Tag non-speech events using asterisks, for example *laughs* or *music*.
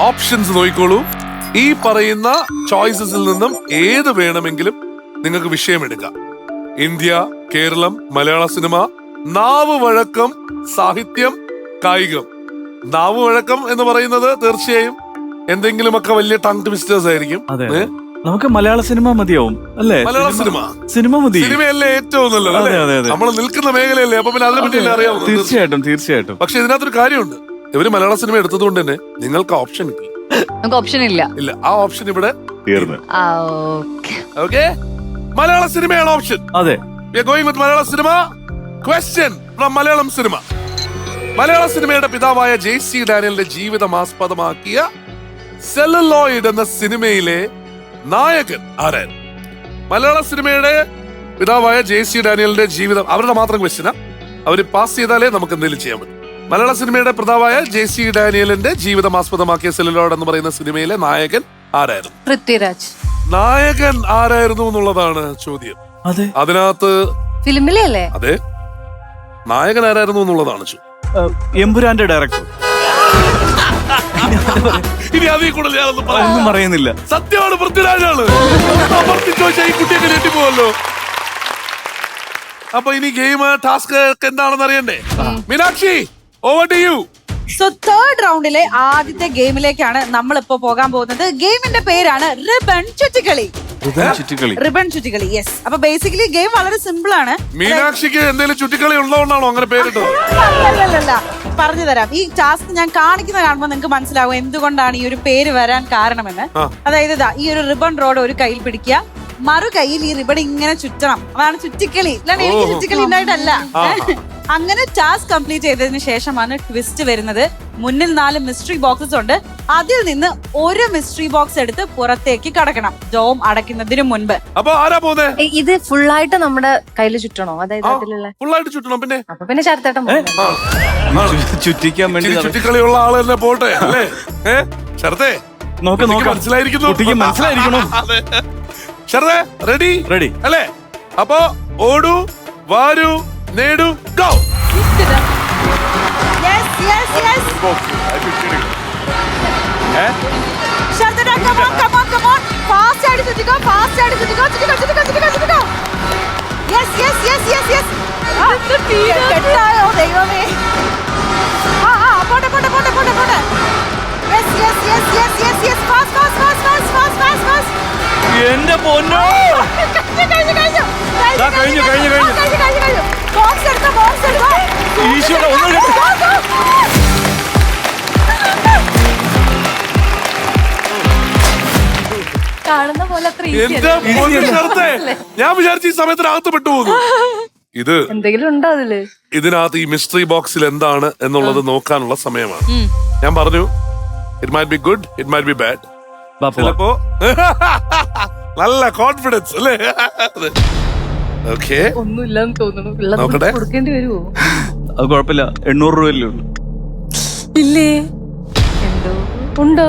Options നോക്കിക്കോളൂ. ഈ പറയുന്ന ചോയ്സസിൽ നിന്നും ഏത് വേണമെങ്കിലും നിങ്ങൾക്ക് വിഷയമെടുക്കാം. ഇന്ത്യ കേരളം മലയാള സിനിമ നാവ് വഴക്കം സാഹിത്യം കായികം. നാവ് വഴക്കം എന്ന് പറയുന്നത് തീർച്ചയായും എന്തെങ്കിലുമൊക്കെ വലിയ ടങ് ട്വിസ്റ്റേഴ്സ് ആയിരിക്കും. നമുക്ക് മലയാള സിനിമ മതിയാവും അല്ലേ? മലയാള സിനിമ സിനിമ. മതി. സിനിമയല്ലേ ഏറ്റവും നല്ലത്. നമ്മൾ നിൽക്കുന്ന മേഖലയല്ലേ അപ്പൊ പിന്നെ അതിനെ പറ്റി തീർച്ചയായിട്ടും തീർച്ചയായിട്ടും. പക്ഷെ ഇതിനകത്തൊരു കാര്യമുണ്ട്. ഇവർ മലയാള സിനിമ എടുത്തതുകൊണ്ട് തന്നെ നിങ്ങൾക്ക് ഓപ്ഷൻ കിട്ടി നമുക്ക് ഓപ്ഷൻ ഇല്ല. ഇല്ല ആ ഓപ്ഷൻ ഇവിടെ തീർന്നു. ആ, ഓക്കേ. ഓക്കെ മലയാള സിനിമയാണ് ഓപ്ഷൻ അതെ. Going with Malayala cinema. Question from Malayalam cinema. Malayala സിനിമയുടെ പിതാവായ ജെ സി ഡാനിയലിന്റെ ജീവിതം ആസ്പദമാക്കിയ സെലലോയിഡ് എന്ന സിനിമയിലെ നായകൻ ആരായിരുന്നു? മലയാള സിനിമയുടെ പിതാവായ ജെ സി ഡാനിയലിന്റെ ജീവിതം അവരുടെ മാത്രം ക്വസ്റ്റ്യനാ അവർ പാസ് ചെയ്താലേ നമുക്ക് എന്തെങ്കിലും ചെയ്യാൻ പറ്റും. മലയാള സിനിമയുടെ പ്രതാവായ ജെ സി ഡാനിയലിന്റെ ജീവിതം ആസ്പദമാക്കിയ സെല്ലുലോഡ് എന്ന് പറയുന്ന സിനിമയിലെ നായകൻ ആരായിരുന്നു? പൃഥ്വിരാജ്. നായകൻ ആരായിരുന്നു എന്നുള്ളതാണ് ചോദ്യം. അതെ. അതിനകത്ത് ഫിലിമിലെ അല്ലേ അതെ. നായകൻ ആരായിരുന്നു എന്നുള്ളതാണ് എമ്പുരാന്റെ ഡയറക്ടർ. ഇനി അതിൽ കൂടുതൽ ഞാനൊന്നും ഒന്നും പറയുന്നില്ല. സത്യമാണ് പൃഥ്വിരാജാണ്. ചോദിച്ചാൽ ഈ കുട്ടിയൊക്കെ ഞെട്ടി പോവല്ലോ അപ്പൊ ഇനി ഗെയിം ടാസ്ക് എന്താണെന്ന് അറിയണ്ടേ Meenakshi! Over to you so third റൗണ്ടിലെ ആദ്യത്തെ ഗെയിമിലേക്കാണ് നമ്മൾ ഇപ്പോ പോകാൻ പോകുന്നത്. ഗെയിമിന്റെ പേരാണ് റിബൺ ചുറ്റിക്കളി. ചുറ്റിക്കളി. റിബൺ ചുറ്റിക്കളി യെസ് അപ്പൊ ബേസിക്കലി ഗെയിം വളരെ സിമ്പിൾ ആണ്. മീനാക്ഷിക്ക് എന്തെങ്കിലും ചുറ്റിക്കളി ഉള്ളതുകൊണ്ടാണോ അങ്ങനെ പേരിട്ടത്? അല്ലല്ലല്ല പറഞ്ഞു തരാം. ഈ ടാസ്ക് ഞാൻ കാണിക്കുന്ന കാണുമ്പോൾ നിങ്ങൾക്ക് മനസ്സിലാവും എന്തുകൊണ്ടാണ് ഈ ഒരു പേര് വരാൻ കാരണമെന്ന്. അതായത് ഇതാ ഈ ഒരു റിബൺ റോഡ് ഒരു കയ്യിൽ പിടിക്കുക. മറു കയ്യിൽ ഈ റിബൺ ഇങ്ങനെ ചുറ്റണം. അതാണ് ചുറ്റിക്കളി. അല്ലാണ്ട് എനിക്ക് ചുറ്റിക്കളി ഉണ്ടായിട്ടല്ല. അങ്ങനെ ടാസ്ക് കംപ്ലീറ്റ് ചെയ്തതിന് ശേഷമാണ് ട്വിസ്റ്റ് വരുന്നത്. മുന്നിൽ നാല് മിസ്റ്ററി ബോക്സസ് ഉണ്ട്. അതിൽ നിന്ന് ഒരു മിസ്റ്ററി ബോക്സ് എടുത്ത് പുറത്തേക്ക് കടക്കണം. ഡോം അടയ്ക്കുന്നതിന് മുൻപ്. അപ്പൊ ആരാ ഇത് ഫുള്ളായിട്ട് നമ്മുടെ കയ്യിൽ ചുറ്റണോ? അതായത് അതിലുള്ള ഫുള്ളായിട്ട് ചുറ്റണം. പിന്നെ? അപ്പൊ പിന്നെ. ആ. ചുറ്റിക്കാൻ വേണ്ടി ചുറ്റിക്കളിയുള്ള ആൾ തന്നെ പോട്ടെ അല്ലേ? ശരത്തെ നോക്ക് നോക്ക്. മനസ്സിലായിരിക്കുന്നു? കുട്ടിക്ക് മനസ്സിലായിരിക്കണം *laughs* അതെ. ശരത്തെ റെഡി? റെഡി. അല്ലേ? അപ്പോ ഓടൂ വാരൂ നേടൂ. ഗോ ദൈവമേ. ആ, ആ, പോട്ടെ, പോട്ടെ, പോട്ടെ, പോട്ടെ, പോട്ടെ. Yes, yes, അത്ര എന്റെ പൊന്നു ഞാൻ വിചാരിച്ച ഈ സമയത്തിന് അകത്ത് പെട്ടുപോകുന്നു ഇത് എന്തെങ്കിലും ഉണ്ടോ അതിൽ? ഇതിനകത്ത് ഈ മിസ്റ്ററി ബോക്സിൽ എന്താണ് എന്നുള്ളത് നോക്കാനുള്ള സമയമാണ്. ഞാൻ പറഞ്ഞു it might be good it might be bad. ചിലപ്പോ *laughs* നല്ല കോൺഫിഡൻസ് അല്ലേ? ഓക്കെ ഒന്നുമില്ലെന്ന് തോന്നുന്നു. ഉള്ളത് നോക്കട്ടെ. കൊടുക്കേണ്ടി വരുമോ അത് കുഴപ്പമില്ല. എണ്ണൂറ് രൂപയല്ലേ ഉള്ളൂ. ഇല്ലേ? എന്തോ? ഉണ്ടോ?